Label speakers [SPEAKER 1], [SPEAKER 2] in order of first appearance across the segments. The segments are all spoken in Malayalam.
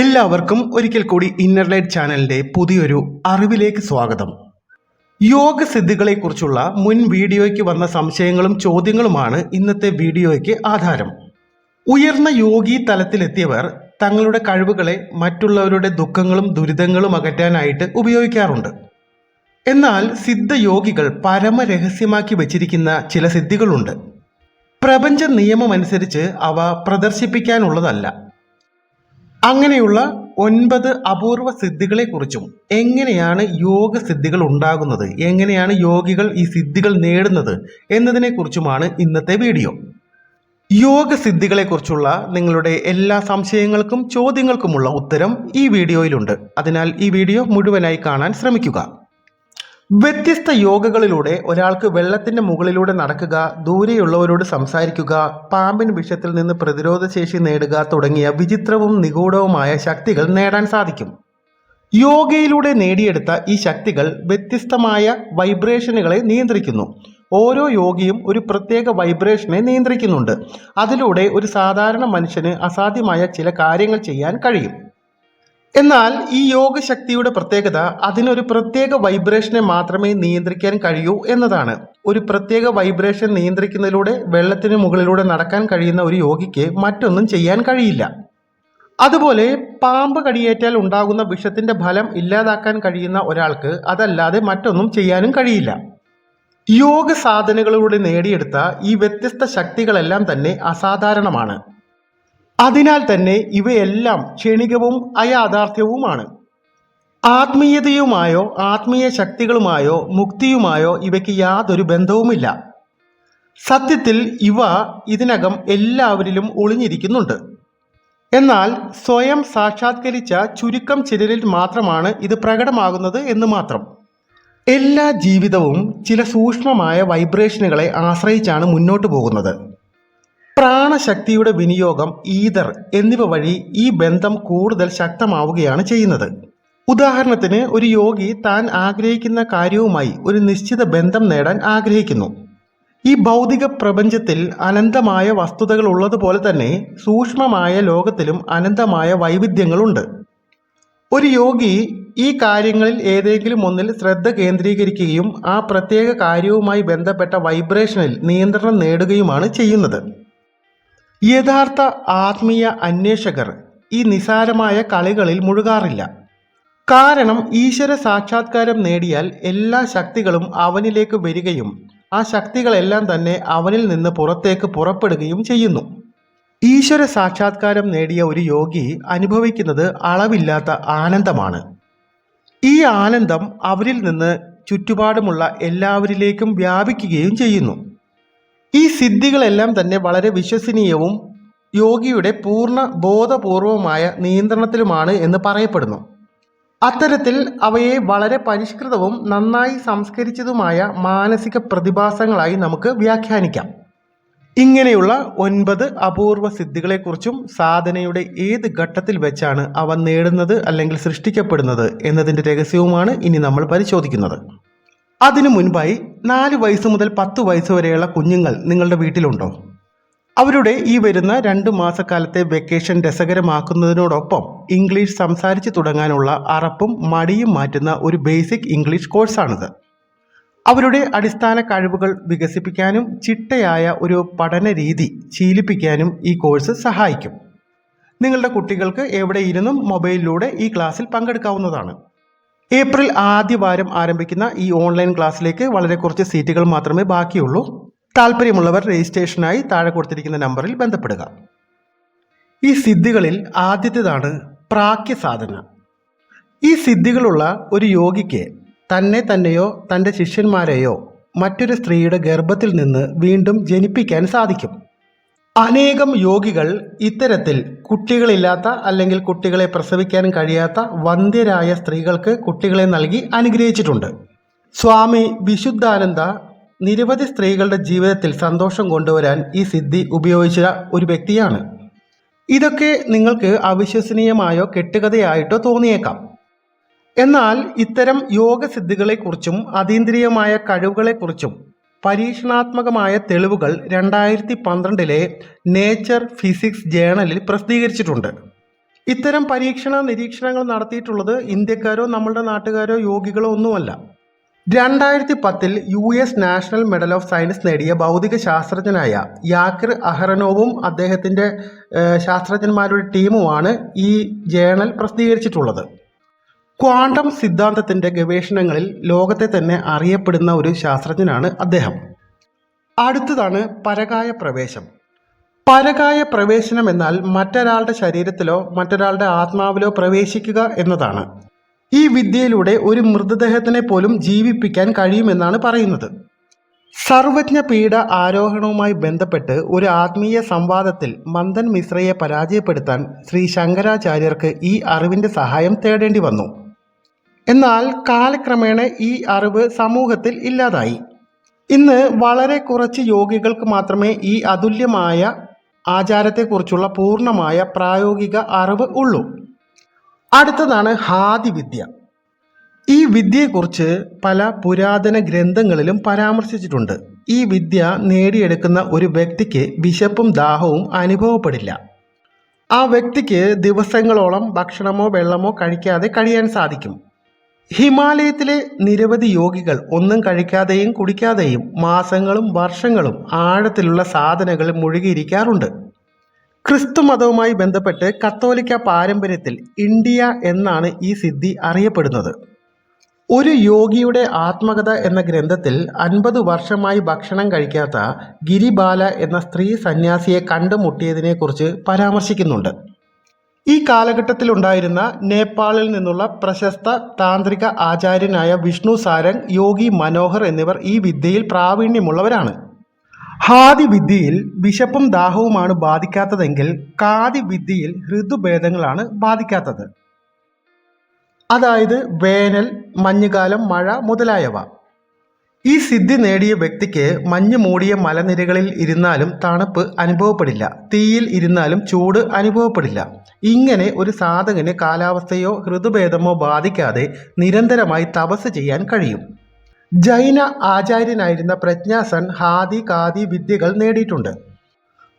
[SPEAKER 1] എല്ലാവർക്കും ഒരിക്കൽ കൂടി ഇന്നർ ലൈറ്റ് ചാനലിന്റെ പുതിയൊരു അറിവിലേക്ക് സ്വാഗതം. യോഗ സിദ്ധികളെക്കുറിച്ചുള്ള മുൻ വീഡിയോയ്ക്ക് വന്ന സംശയങ്ങളും ചോദ്യങ്ങളുമാണ് ഇന്നത്തെ വീഡിയോയ്ക്ക് ആധാരം. ഉയർന്ന യോഗി തലത്തിലെത്തിയവർ തങ്ങളുടെ കഴിവുകളെ മറ്റുള്ളവരുടെ ദുഃഖങ്ങളും ദുരിതങ്ങളും അകറ്റാനായിട്ട് ഉപയോഗിക്കാറുണ്ട്. എന്നാൽ സിദ്ധയോഗികൾ പരമരഹസ്യമാക്കി വച്ചിരിക്കുന്ന ചില സിദ്ധികളുണ്ട്. പ്രപഞ്ച നിയമമനുസരിച്ച് അവ പ്രദർശിപ്പിക്കാനുള്ളതല്ല. അങ്ങനെയുള്ള ഒൻപത് അപൂർവ സിദ്ധികളെക്കുറിച്ചും എങ്ങനെയാണ് യോഗ സിദ്ധികൾ ഉണ്ടാകുന്നത്? എങ്ങനെയാണ് യോഗികൾ ഈ സിദ്ധികൾ നേടുന്നത്? എന്നതിനെക്കുറിച്ചുമാണ് ഇന്നത്തെ വീഡിയോ. യോഗ സിദ്ധികളെക്കുറിച്ചുള്ള നിങ്ങളുടെ എല്ലാ സംശയങ്ങൾക്കും ചോദ്യങ്ങൾക്കുമുള്ള ഉത്തരം ഈ വീഡിയോയിലുണ്ട്. അതിനാൽ ഈ വീഡിയോ മുഴുവനായി കാണാൻ ശ്രമിക്കുക. വ്യത്യസ്ത യോഗകളിലൂടെ ഒരാൾക്ക് വെള്ളത്തിന്റെ മുകളിലൂടെ നടക്കുക ദൂരെയുള്ളവരോട് സംസാരിക്കുക പാമ്പിൻ വിഷത്തിൽ നിന്ന് പ്രതിരോധശേഷി നേടുക തുടങ്ങിയ വിചിത്രവും നിഗൂഢവുമായ ശക്തികൾ നേടാൻ സാധിക്കും. യോഗയിലൂടെ നേടിയെടുത്ത ഈ ശക്തികൾ വ്യത്യസ്തമായ വൈബ്രേഷനുകളെ നിയന്ത്രിക്കുന്നു. ഓരോ യോഗിയും ഒരു പ്രത്യേക വൈബ്രേഷനെ നിയന്ത്രിക്കുന്നുണ്ട്. അതിലൂടെ ഒരു സാധാരണ മനുഷ്യന് അസാധ്യമായ ചില കാര്യങ്ങൾ ചെയ്യാൻ കഴിയും. എന്നാൽ ഈ യോഗശക്തിയുടെ പ്രത്യേകത അതിനൊരു പ്രത്യേക വൈബ്രേഷനെ മാത്രമേ നിയന്ത്രിക്കാൻ കഴിയൂ എന്നതാണ്. ഒരു പ്രത്യേക വൈബ്രേഷൻ നിയന്ത്രിക്കുന്നതിലൂടെ വെള്ളത്തിന് മുകളിലൂടെ നടക്കാൻ കഴിയുന്ന ഒരു യോഗിക്ക് മറ്റൊന്നും ചെയ്യാൻ കഴിയില്ല. അതുപോലെ പാമ്പ് കടിയേറ്റാൽ ഉണ്ടാകുന്ന വിഷത്തിന്റെ ഫലം ഇല്ലാതാക്കാൻ കഴിയുന്ന ഒരാൾക്ക് അതല്ലാതെ മറ്റൊന്നും ചെയ്യാനും കഴിയില്ല. യോഗ സാധനകളിലൂടെ നേടിയെടുത്ത ഈ വ്യത്യസ്ത ശക്തികളെല്ലാം തന്നെ അസാധാരണമാണ്. അതിനാൽ തന്നെ ഇവയെല്ലാം ക്ഷണികവും അയാഥാർത്ഥ്യവുമാണ്. ആത്മീയതയുമായോ ആത്മീയ ശക്തികളുമായോ മുക്തിയുമായോ ഇവയ്ക്ക് യാതൊരു ബന്ധവുമില്ല. സത്യത്തിൽ ഇവ ഇതിനകം എല്ലാവരിലും ഒളിഞ്ഞിരിക്കുന്നുണ്ട്. എന്നാൽ സ്വയം സാക്ഷാത്കരിച്ച ചുരുക്കം ചിലരിൽ മാത്രമാണ് ഇത് പ്രകടമാകുന്നത് എന്ന് മാത്രം. എല്ലാ ജീവിതവും ചില സൂക്ഷ്മമായ വൈബ്രേഷനുകളെ ആശ്രയിച്ചാണ് മുന്നോട്ട് പോകുന്നത്. പ്രാണശക്തിയുടെ വിനിയോഗം ഈതർ എന്നിവ വഴി ഈ ബന്ധം കൂടുതൽ ശക്തമാവുകയാണ് ചെയ്യുന്നത്. ഉദാഹരണത്തിന് ഒരു യോഗി താൻ ആഗ്രഹിക്കുന്ന കാര്യവുമായി ഒരു നിശ്ചിത ബന്ധം നേടാൻ ആഗ്രഹിക്കുന്നു. ഈ ഭൗതിക പ്രപഞ്ചത്തിൽ അനന്തമായ വസ്തുതകൾ ഉള്ളതുപോലെ തന്നെ സൂക്ഷ്മമായ ലോകത്തിലും അനന്തമായ വൈവിധ്യങ്ങളുണ്ട്. ഒരു യോഗി ഈ കാര്യങ്ങളിൽ ഏതെങ്കിലും ഒന്നിൽ ശ്രദ്ധ കേന്ദ്രീകരിക്കുകയും ആ പ്രത്യേക കാര്യവുമായി ബന്ധപ്പെട്ട വൈബ്രേഷനിൽ നിയന്ത്രണം നേടുകയുമാണ് ചെയ്യുന്നത്. യഥാർത്ഥ ആത്മീയ അന്വേഷകർ ഈ നിസാരമായ കളികളിൽ മുഴുകാറില്ല. കാരണം ഈശ്വര സാക്ഷാത്കാരം നേടിയാൽ എല്ലാ ശക്തികളും അവനിലേക്ക് വരികയും ആ ശക്തികളെല്ലാം തന്നെ അവനിൽ നിന്ന് പുറത്തേക്ക് പുറപ്പെടുകയും ചെയ്യുന്നു. ഈശ്വര സാക്ഷാത്കാരം നേടിയ ഒരു യോഗി അനുഭവിക്കുന്നത് അളവില്ലാത്ത ആനന്ദമാണ്. ഈ ആനന്ദം അവരിൽ നിന്ന് ചുറ്റുപാടുമുള്ള എല്ലാവരിലേക്കും വ്യാപിക്കുകയും ചെയ്യുന്നു. ഈ സിദ്ധികളെല്ലാം തന്നെ വളരെ വിശ്വസനീയവും യോഗിയുടെ പൂർണ ബോധപൂർവമായ നിയന്ത്രണത്തിലുമാണ് എന്ന് പറയപ്പെടുന്നു. അത്തരത്തിൽ അവയെ വളരെ പരിഷ്കൃതവും നന്നായി സംസ്കരിച്ചതുമായ മാനസിക പ്രതിഭാസങ്ങളായി നമുക്ക് വ്യാഖ്യാനിക്കാം. ഇങ്ങനെയുള്ള ഒൻപത് അപൂർവ സിദ്ധികളെക്കുറിച്ചും സാധനയുടെ ഏത് ഘട്ടത്തിൽ വെച്ചാണ് അവ നേടുന്നത് അല്ലെങ്കിൽ സൃഷ്ടിക്കപ്പെടുന്നത് എന്നതിന്റെ രഹസ്യവുമാണ് ഇനി നമ്മൾ പരിശോധിക്കുന്നത്. അതിനു മുൻപായി നാല് വയസ്സ് മുതൽ പത്ത് വയസ്സ് വരെയുള്ള കുഞ്ഞുങ്ങൾ നിങ്ങളുടെ വീട്ടിലുണ്ടോ? അവരുടെ ഈ വരുന്ന രണ്ട് മാസക്കാലത്തെ വെക്കേഷൻ രസകരമാക്കുന്നതിനോടൊപ്പം ഇംഗ്ലീഷ് സംസാരിച്ചു തുടങ്ങാനുള്ള അറപ്പും മടിയും മാറ്റുന്ന ഒരു ബേസിക് ഇംഗ്ലീഷ് കോഴ്സാണിത് അവരുടെ അടിസ്ഥാന കഴിവുകൾ വികസിപ്പിക്കാനും ചിട്ടയായ ഒരു പഠന രീതി ശീലിപ്പിക്കാനും ഈ കോഴ്സ് സഹായിക്കും. നിങ്ങളുടെ കുട്ടികൾക്ക് എവിടെ ഇരുന്നും മൊബൈലിലൂടെ ഈ ക്ലാസ്സിൽ പങ്കെടുക്കാവുന്നതാണ്. ഏപ്രിൽ ആദ്യ വാരം ആരംഭിക്കുന്ന ഈ ഓൺലൈൻ ക്ലാസ്സിലേക്ക് വളരെ കുറച്ച് സീറ്റുകൾ മാത്രമേ ബാക്കിയുള്ളൂ. താല്പര്യമുള്ളവർ രജിസ്ട്രേഷനായി താഴെ കൊടുത്തിരിക്കുന്ന നമ്പറിൽ ബന്ധപ്പെടുക. ഈ സിദ്ധികളിൽ ആദ്യത്തേതാണ് പ്രാക്യ സാധന. ഈ സിദ്ധികളുള്ള ഒരു യോഗിക്ക് തന്നെ തന്നെയോ തന്റെ ശിഷ്യന്മാരെയോ മറ്റൊരു സ്ത്രീയുടെ ഗർഭത്തിൽ നിന്ന് വീണ്ടും ജനിപ്പിക്കാൻ സാധിക്കും. അനേകം യോഗികൾ ഇത്തരത്തിൽ കുട്ടികളില്ലാത്ത അല്ലെങ്കിൽ കുട്ടികളെ പ്രസവിക്കാൻ കഴിയാത്ത വന്ധ്യരായ സ്ത്രീകൾക്ക് കുട്ടികളെ നൽകി അനുഗ്രഹിച്ചിട്ടുണ്ട്. സ്വാമി വിശുദ്ധാനന്ദ നിരവധി സ്ത്രീകളുടെ ജീവിതത്തിൽ സന്തോഷം കൊണ്ടുവരാൻ ഈ സിദ്ധി ഉപയോഗിച്ച ഒരു വ്യക്തിയാണ്. ഇതൊക്കെ നിങ്ങൾക്ക് അവിശ്വസനീയമായോ കെട്ടുകഥയായിട്ടോ തോന്നിയേക്കാം. എന്നാൽ ഇത്തരം യോഗസിദ്ധികളെക്കുറിച്ചും അതീന്ദ്രിയമായ കഴിവുകളെക്കുറിച്ചും പരീക്ഷണാത്മകമായ തെളിവുകൾ രണ്ടായിരത്തി പന്ത്രണ്ടിലെ നേച്ചർ ഫിസിക്സ് ജേണലിൽ പ്രസിദ്ധീകരിച്ചിട്ടുണ്ട്. ഇത്തരം പരീക്ഷണ നിരീക്ഷണങ്ങൾ നടത്തിയിട്ടുള്ളത് ഇന്ത്യക്കാരോ നമ്മളുടെ നാട്ടുകാരോ യോഗികളോ ഒന്നുമല്ല. രണ്ടായിരത്തി പത്തിൽ U S National Medal of Science നേടിയ ഭൗതിക ശാസ്ത്രജ്ഞനായ യാക്കിർ അഹ്റനോവും അദ്ദേഹത്തിന്റെ ശാസ്ത്രജ്ഞന്മാരുടെ ടീമുമാണ് ഈ ജേണൽ പ്രസിദ്ധീകരിച്ചിട്ടുള്ളത്. ക്വാണ്ടം സിദ്ധാന്തത്തിന്റെ ഗവേഷണങ്ങളിൽ ലോകത്തെ തന്നെ അറിയപ്പെടുന്ന ഒരു ശാസ്ത്രജ്ഞനാണ് അദ്ദേഹം. അടുത്തതാണ് പരകായ പ്രവേശം. പരകായ പ്രവേശനം എന്നാൽ മറ്റൊരാളുടെ ശരീരത്തിലോ മറ്റൊരാളുടെ ആത്മാവിലോ പ്രവേശിക്കുക എന്നതാണ്. ഈ വിദ്യയിലൂടെ ഒരു മൃതദേഹത്തിനെ പോലും ജീവിപ്പിക്കാൻ കഴിയുമെന്നാണ് പറയുന്നത്. സർവജ്ഞ പീഠ ആരോഹണവുമായി ബന്ധപ്പെട്ട് ഒരു ആത്മീയ സംവാദത്തിൽ മന്ദൻ മിശ്രയെ പരാജയപ്പെടുത്താൻ ശ്രീ ശങ്കരാചാര്യർക്ക് ഈ അറിവിന്റെ സഹായം തേടേണ്ടി വന്നു. എന്നാൽ കാലക്രമേണ ഈ അറിവ് സമൂഹത്തിൽ ഇല്ലാതായി. ഇന്ന് വളരെ കുറച്ച് യോഗികൾക്ക് മാത്രമേ ഈ അതുല്യമായ ആചാരത്തെക്കുറിച്ചുള്ള പൂർണമായ പ്രായോഗിക അറിവ് ഉള്ളൂ. അടുത്തതാണ് ഹാദിവിദ്യ. ഈ വിദ്യയെക്കുറിച്ച് പല പുരാതന ഗ്രന്ഥങ്ങളിലും പരാമർശിച്ചിട്ടുണ്ട്. ഈ വിദ്യ നേടിയെടുക്കുന്ന ഒരു വ്യക്തിക്ക് വിശപ്പും ദാഹവും അനുഭവപ്പെടില്ല. ആ വ്യക്തിക്ക് ദിവസങ്ങളോളം ഭക്ഷണമോ വെള്ളമോ കഴിക്കാതെ കഴിയാൻ സാധിക്കും. ഹിമാലയത്തിലെ നിരവധി യോഗികൾ ഒന്നും കഴിക്കാതെയും കുടിക്കാതെയും മാസങ്ങളും വർഷങ്ങളും ആഴത്തിലുള്ള സാധനകൾ മുഴുകിയിരിക്കാറുണ്ട്. ക്രിസ്തു മതവുമായി ബന്ധപ്പെട്ട് കത്തോലിക്ക പാരമ്പര്യത്തിൽ ഇന്ത്യ എന്നാണ് ഈ സിദ്ധി അറിയപ്പെടുന്നത്. ഒരു യോഗിയുടെ ആത്മകഥ എന്ന ഗ്രന്ഥത്തിൽ അൻപത് വർഷമായി ഭക്ഷണം കഴിക്കാത്ത ഗിരിബാല എന്ന സ്ത്രീ സന്യാസിയെ കണ്ടുമുട്ടിയതിനെക്കുറിച്ച് പരാമർശിക്കുന്നുണ്ട്. ഈ കാലഘട്ടത്തിലുണ്ടായിരുന്ന നേപ്പാളിൽ നിന്നുള്ള പ്രശസ്ത താന്ത്രിക ആചാര്യനായ വിഷ്ണു സാരംഗ് യോഗി മനോഹർ എന്നിവർ ഈ വിദ്യയിൽ പ്രാവീണ്യമുള്ളവരാണ്. ഹാദി വിദ്യയിൽ വിശപ്പും ദാഹവുമാണ് ബാധിക്കാത്തതെങ്കിൽ കാതി വിദ്യയിൽ ഹൃദുഭേദങ്ങളാണ് ബാധിക്കാത്തത്. അതായത് വേനൽ മഞ്ഞുകാലം മഴ മുതലായവ. ഈ സിദ്ധി നേടിയ വ്യക്തിക്ക് മഞ്ഞ് മൂടിയ മലനിരകളിൽ ഇരുന്നാലും തണുപ്പ് അനുഭവപ്പെടില്ല. തീയിൽ ഇരുന്നാലും ചൂട് അനുഭവപ്പെടില്ല. ഇങ്ങനെ ഒരു സാധകന് കാലാവസ്ഥയോ ഋതുഭേദമോ ബാധിക്കാതെ നിരന്തരമായി തപസ് ചെയ്യാൻ കഴിയും. ജൈന ആചാര്യനായിരുന്ന പ്രജ്ഞാസൻ ഹാദി കാദി വിദ്യകൾ നേടിയിട്ടുണ്ട്.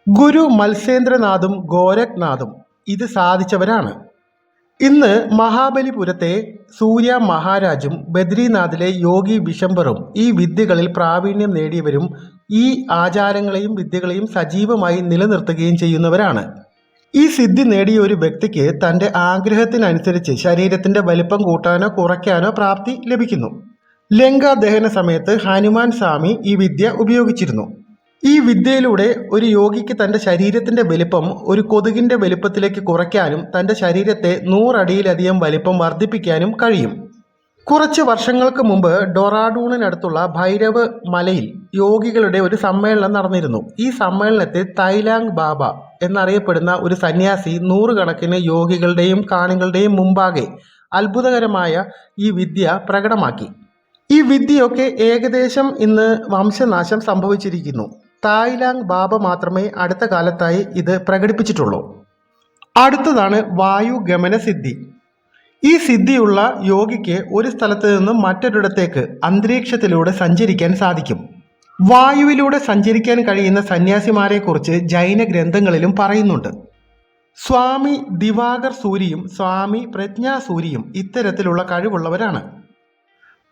[SPEAKER 1] ഗുരു മത്സ്യേന്ദ്രനാഥും ഗോരഖ്നാഥും ഇത് സാധിച്ചവരാണ്. ഇന്ന് മഹാബലിപുരത്തെ സൂര്യ മഹാരാജും ബദ്രിനാഥിലെ യോഗി വിശംബറും ഈ വിദ്യകളിൽ പ്രാവീണ്യം നേടിയവരും ഈ ആചാരങ്ങളെയും വിദ്യകളെയും സജീവമായി നിലനിർത്തുകയും ചെയ്യുന്നവരാണ്. ഈ സിദ്ധി നേടിയ ഒരു വ്യക്തിക്ക് തന്റെ ആഗ്രഹത്തിനനുസരിച്ച് ശരീരത്തിന്റെ വലിപ്പം കൂട്ടാനോ കുറയ്ക്കാനോ പ്രാപ്തി ലഭിക്കുന്നു. ലങ്ക ദഹന സമയത്ത് ഹനുമാൻ സ്വാമി ഈ വിദ്യ ഉപയോഗിച്ചിരുന്നു. ഈ വിദ്യയിലൂടെ ഒരു യോഗിക്ക് തന്റെ ശരീരത്തിന്റെ വലിപ്പം ഒരു കൊതുകിന്റെ വലിപ്പത്തിലേക്ക് കുറയ്ക്കാനും തന്റെ ശരീരത്തെ നൂറടിയിലധികം വലിപ്പം വർദ്ധിപ്പിക്കാനും കഴിയും. കുറച്ച് വർഷങ്ങൾക്ക് മുമ്പ് ഡൊറാഡൂണിനടുത്തുള്ള ഭൈരവ് മലയിൽ യോഗികളുടെ ഒരു സമ്മേളനം നടന്നിരുന്നു. ഈ സമ്മേളനത്തിൽ തൈലാങ് ബാബ എന്നറിയപ്പെടുന്ന ഒരു സന്യാസി നൂറുകണക്കിന് യോഗികളുടെയും കാണികളുടെയും മുമ്പാകെ അത്ഭുതകരമായ ഈ വിദ്യ പ്രകടമാക്കി. ഈ വിദ്യയൊക്കെ ഏകദേശം ഇന്ന് വംശനാശം സംഭവിച്ചിരിക്കുന്നു. തായ്ലാങ് ബാബ മാത്രമേ അടുത്ത കാലത്തായി ഇത് പ്രകടിപ്പിച്ചിട്ടുള്ളൂ. അടുത്തതാണ് വായു ഗമന സിദ്ധി. ഈ സിദ്ധിയുള്ള യോഗിക്ക് ഒരു സ്ഥലത്ത് നിന്നും മറ്റൊരിടത്തേക്ക് അന്തരീക്ഷത്തിലൂടെ സഞ്ചരിക്കാൻ സാധിക്കും. വായുവിലൂടെ സഞ്ചരിക്കാൻ കഴിയുന്ന സന്യാസിമാരെക്കുറിച്ച് ജൈന ഗ്രന്ഥങ്ങളിലും പറയുന്നുണ്ട്. സ്വാമി ദിവാകർ സൂരിയും സ്വാമി പ്രജ്ഞാ സൂരിയും ഇത്തരത്തിലുള്ള കഴിവുള്ളവരാണ്.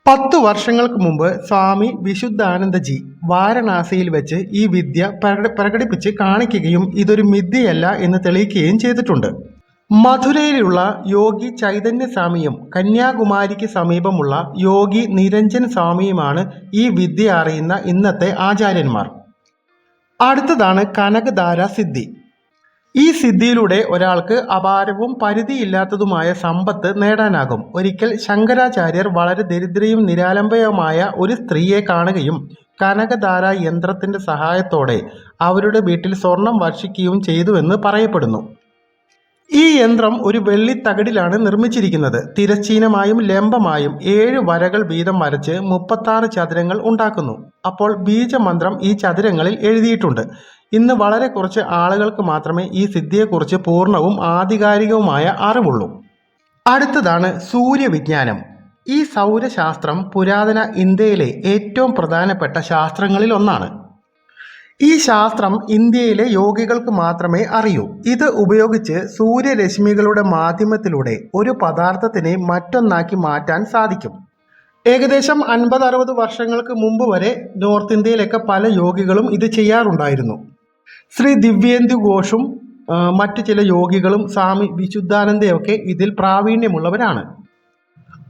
[SPEAKER 1] പത്തു വർഷങ്ങൾക്ക് മുമ്പ് സ്വാമി വിശുദ്ധാനന്ദജി വാരണാസിയിൽ വെച്ച് ഈ വിദ്യ പ്രകട പ്രകടിപ്പിച്ച് കാണിക്കുകയും ഇതൊരു മിഥ്യയല്ല എന്ന് തെളിയിക്കുകയും ചെയ്തിട്ടുണ്ട്. മധുരയിലുള്ള യോഗി ചൈതന്യ സ്വാമിയും കന്യാകുമാരിക്ക് സമീപമുള്ള യോഗി നിരഞ്ജൻ സ്വാമിയുമാണ് ഈ വിദ്യ അറിയുന്ന ഇന്നത്തെ ആചാര്യന്മാർ. അടുത്തതാണ് കനകധാര സിദ്ധി. ഈ സിദ്ധിയിലൂടെ ഒരാൾക്ക് അപാരവും പരിധിയില്ലാത്തതുമായ സമ്പത്ത് നേടാനാകും. ഒരിക്കൽ ശങ്കരാചാര്യർ വളരെ ദരിദ്രയും നിരാലംബയുമായ ഒരു സ്ത്രീയെ കാണുകയും കനകധാര യന്ത്രത്തിന്റെ സഹായത്തോടെ അവരുടെ വീട്ടിൽ സ്വർണം വർഷിക്കുകയും ചെയ്തുവെന്ന് പറയപ്പെടുന്നു. ഈ യന്ത്രം ഒരു വെള്ളിത്തകിടിലാണ് നിർമ്മിച്ചിരിക്കുന്നത്. തിരശ്ചീനമായും ലംബമായും ഏഴ് വരകൾ വീതം വരച്ച് മുപ്പത്താറ് ചതുരങ്ങൾ ഉണ്ടാക്കുന്നു. അപ്പോൾ ബീജമന്ത്രം ഈ ചതുരങ്ങളിൽ എഴുതിയിട്ടുണ്ട്. ഇന്ന് വളരെ കുറച്ച് ആളുകൾക്ക് മാത്രമേ ഈ സിദ്ധിയെക്കുറിച്ച് പൂർണവും ആധികാരികവുമായ അറിവുള്ളൂ. അടുത്തതാണ് സൂര്യവിജ്ഞാനം. ഈ സൗരശാസ്ത്രം പുരാതന ഇന്ത്യയിലെ ഏറ്റവും പ്രധാനപ്പെട്ട ശാസ്ത്രങ്ങളിൽ ഒന്നാണ്. ഈ ശാസ്ത്രം ഇന്ത്യയിലെ യോഗികൾക്ക് മാത്രമേ അറിയൂ. ഇത് ഉപയോഗിച്ച് സൂര്യരശ്മികളുടെ മാധ്യമത്തിലൂടെ ഒരു പദാർത്ഥത്തിനെ മറ്റൊന്നാക്കി മാറ്റാൻ സാധിക്കും. ഏകദേശം അൻപത് അറുപത് വർഷങ്ങൾക്ക് മുമ്പ് വരെ നോർത്ത് ഇന്ത്യയിലൊക്കെ പല യോഗികളും ഇത് ചെയ്യാറുണ്ടായിരുന്നു. ശ്രീ ദിവ്യേന്ദു ഘോഷും മറ്റു ചില യോഗികളും സ്വാമി വിശുദ്ധാനന്ദയൊക്കെ ഇതിൽ പ്രാവീണ്യമുള്ളവരാണ്.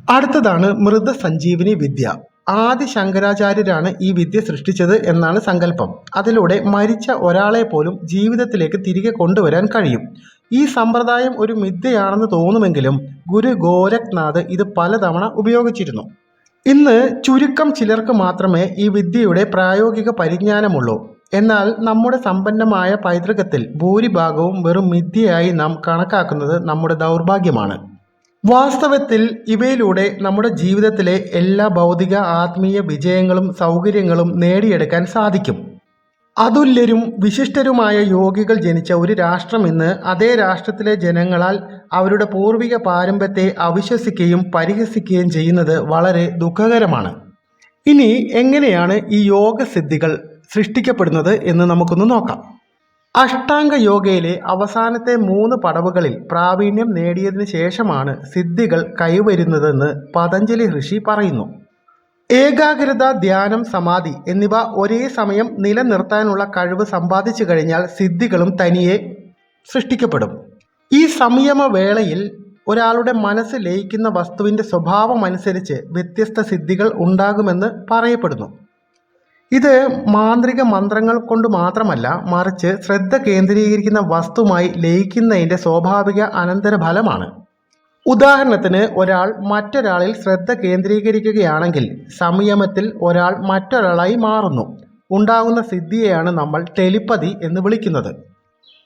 [SPEAKER 1] അടുത്തതാണ് മൃത സഞ്ജീവിനി വിദ്യ. ആദി ശങ്കരാചാര്യരാണ് ഈ വിദ്യ സൃഷ്ടിച്ചത് എന്നാണ് സങ്കല്പം. അതിലൂടെ മരിച്ച ഒരാളെ പോലും ജീവിതത്തിലേക്ക് തിരികെ കൊണ്ടുവരാൻ കഴിയും. ഈ സമ്പ്രദായം ഒരു മിഥ്യയാണെന്ന് തോന്നുമെങ്കിലും ഗുരു ഗോരഖ്നാഥ് ഇത് പലതവണ ഉപയോഗിച്ചിരുന്നു. ഇന്ന് ചുരുക്കം ചിലർക്ക് മാത്രമേ ഈ വിദ്യയുടെ പ്രായോഗിക പരിജ്ഞാനമുള്ളൂ. എന്നാൽ നമ്മുടെ സമ്പന്നമായ പൈതൃകത്തിൽ ഭൂരിഭാഗവും വെറും മിഥ്യയായി നാം കണക്കാക്കുന്നത് നമ്മുടെ ദൗർഭാഗ്യമാണ്. വാസ്തവത്തിൽ ഇവയിലൂടെ നമ്മുടെ ജീവിതത്തിലെ എല്ലാ ഭൗതിക ആത്മീയ വിജയങ്ങളും സൗകര്യങ്ങളും നേടിയെടുക്കാൻ സാധിക്കും. അതുല്യരും വിശിഷ്ടരുമായ യോഗികൾ ജനിച്ച ഒരു രാഷ്ട്രം ഇന്ന് അതേ രാഷ്ട്രത്തിലെ ജനങ്ങളാൽ അവരുടെ പൂർവിക പാരമ്പര്യത്തെ അവിശ്വസിക്കുകയും പരിഹസിക്കുകയും ചെയ്യുന്നത് വളരെ ദുഃഖകരമാണ്. ഇനി എങ്ങനെയാണ് ഈ യോഗസിദ്ധികൾ സൃഷ്ടിക്കപ്പെടുന്നത് എന്ന് നമുക്കൊന്ന് നോക്കാം. അഷ്ടാംഗ യോഗയിലെ അവസാനത്തെ മൂന്ന് പടവുകളിൽ പ്രാവീണ്യം നേടിയതിന് ശേഷമാണ് സിദ്ധികൾ കൈവരുന്നതെന്ന് പതഞ്ജലി ഋഷി പറയുന്നു. ഏകാഗ്രത ധ്യാനം സമാധി എന്നിവ ഒരേ സമയം നിലനിർത്താനുള്ള കഴിവ് സമ്പാദിച്ചു കഴിഞ്ഞാൽ സിദ്ധികളും തനിയെ സൃഷ്ടിക്കപ്പെടും. ഈ സംയമ വേളയിൽ ഒരാളുടെ മനസ്സ് ലയിക്കുന്ന വസ്തുവിന്റെ സ്വഭാവമനുസരിച്ച് വ്യത്യസ്ത സിദ്ധികൾ ഉണ്ടാകുമെന്ന് പറയപ്പെടുന്നു. ഇത് മാന്ത്രിക മന്ത്രങ്ങൾ കൊണ്ട് മാത്രമല്ല മറിച്ച് ശ്രദ്ധ കേന്ദ്രീകരിക്കുന്ന വസ്തുമായി ലയിക്കുന്നതിന്റെ സ്വാഭാവിക അനന്തരഫലമാണ്. ഉദാഹരണത്തിന് ഒരാൾ മറ്റൊരാളിൽ ശ്രദ്ധ കേന്ദ്രീകരിക്കുകയാണെങ്കിൽ സംയമത്തിൽ ഒരാൾ മറ്റൊരാളായി മാറുന്നു. ഉണ്ടാകുന്ന സിദ്ധിയെയാണ് നമ്മൾ ടെലിപ്പതി എന്ന് വിളിക്കുന്നത്.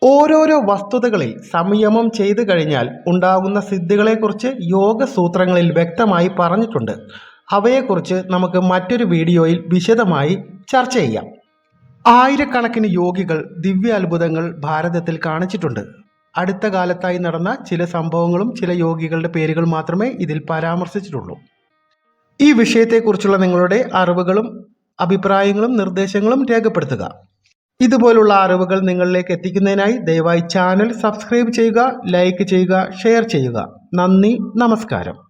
[SPEAKER 1] ഓരോരോ വസ്തുതകളിൽ സംയമം ചെയ്തു കഴിഞ്ഞാൽ ഉണ്ടാകുന്ന സിദ്ധികളെക്കുറിച്ച് യോഗസൂത്രങ്ങളിൽ വ്യക്തമായി പറഞ്ഞിട്ടുണ്ട്. അവയെക്കുറിച്ച് നമുക്ക് മറ്റൊരു വീഡിയോയിൽ വിശദമായി ചർച്ച ചെയ്യാം. ആയിരക്കണക്കിന് യോഗികൾ ദിവ്യ അത്ഭുതങ്ങൾ ഭാരതത്തിൽ കാണിച്ചിട്ടുണ്ട്. അടുത്ത കാലത്തായി നടന്ന ചില സംഭവങ്ങളും ചില യോഗികളുടെ പേരുകൾ മാത്രമേ ഇതിൽ പരാമർശിച്ചിട്ടുള്ളൂ. ഈ വിഷയത്തെക്കുറിച്ചുള്ള നിങ്ങളുടെ അറിവുകളും അഭിപ്രായങ്ങളും നിർദ്ദേശങ്ങളും രേഖപ്പെടുത്തുക. ഇതുപോലുള്ള അറിവുകൾ നിങ്ങളിലേക്ക് എത്തിക്കുന്നതിനായി ദയവായി ചാനൽ സബ്സ്ക്രൈബ് ചെയ്യുക ലൈക്ക് ചെയ്യുക ഷെയർ ചെയ്യുക. നന്ദി നമസ്കാരം.